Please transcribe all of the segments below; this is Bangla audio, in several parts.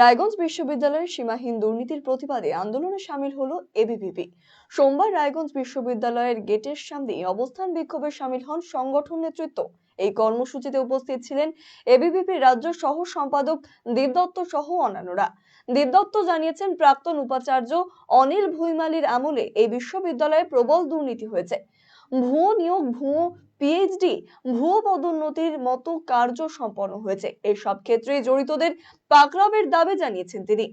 রায়গঞ্জ বিশ্ববিদ্যালয়ের সীমাহীন দুর্নীতির প্রতিবাদে আন্দোলনে সামিল হলো এবিভিপি সোমবার রায়গঞ্জ বিশ্ববিদ্যালয়ের গেটের সামনে অবস্থান বিক্ষোভে সামিল হন সংগঠন নেতৃত্ব। এই কর্মসূচিতে উপস্থিত ছিলেন এবিভিপির রাজ্য সহ সম্পাদক দেবদত্ত সহ অন্যান্যরা। দেবদত্ত জানিয়েছেন, প্রাক্তন উপাচার্য অনিল ভুইমালির আমলে এই বিশ্ববিদ্যালয়ে প্রবল দুর্নীতি হয়েছে। ভুয়ো নিয়োগ ভুয়ো পিএইচডি ভুয়ো পদোন্নতির মতো কার্য সম্পন্ন হয়েছে। এসব সব ক্ষেত্রে জড়িতদের পাকড়াবের দাবি জানিয়েছেন তিনি।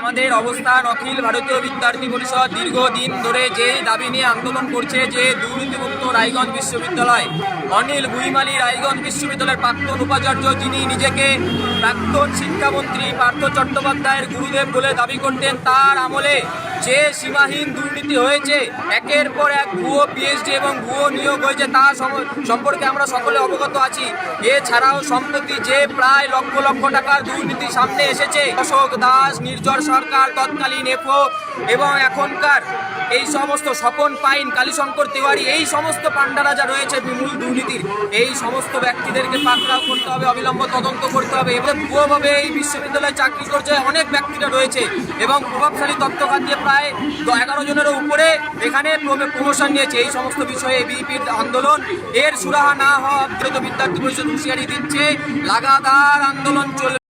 আমাদের অবস্থান অখিল ভারতীয় বিদ্যার্থী পরিষদ দীর্ঘদিন ধরে যে দাবি নিয়ে আন্দোলন করছে যে দুর্নীতিমুক্ত রায়গঞ্জ বিশ্ববিদ্যালয়, অনিল ভুইমালি রায়গঞ্জ বিশ্ববিদ্যালয়ের প্রাক্তন উপাচার্য যিনি নিজেকে প্রাক্তন শিক্ষামন্ত্রী পার্থ চট্টোপাধ্যায়ের গুরুদেব বলে দাবি করতেন, তার আমলে যে সীমাহীন দুর্নীতি হয়েছে, একের পর এক ভুয়ো পিএইচডি এবং ভুয়ো নিয়োগ হয়েছে তা সম্পর্কে আমরা সকলে অবগত আছি। এছাড়াও সম্প্রতি যে প্রায় লক্ষ লক্ষ টাকার দুর্নীতি সামনে এসেছে, অশোক দাস নির্জর সরকার তৎকালীন এফও এবং এখনকার এই সমস্ত স্বপন পাইন, কালীশঙ্কর তিওয়ারি, এই সমস্ত পাণ্ডারা যা রয়েছে মূল দুর্নীতির। এই সমস্ত ব্যক্তিদেরকে পাকড়াও করতে হবে, অবিলম্ব তদন্ত করতে হবে এবং ভুয়োভাবে এই বিশ্ববিদ্যালয়ে চাকরি করছে অনেক ব্যক্তিরা রয়েছে এবং প্রভাবশালী তত্ত্বখাত দিয়ে প্রায় এগারো জনেরও উপরে এখানে প্রমোশন নিয়েছে। এই সমস্ত বিষয়ে বিপির আন্দোলন, এর সুরাহা না হওয়া বিদ্যার্থী পরিষদ হুঁশিয়ারি দিচ্ছে। লাগাতার আন্দোলন চলবে।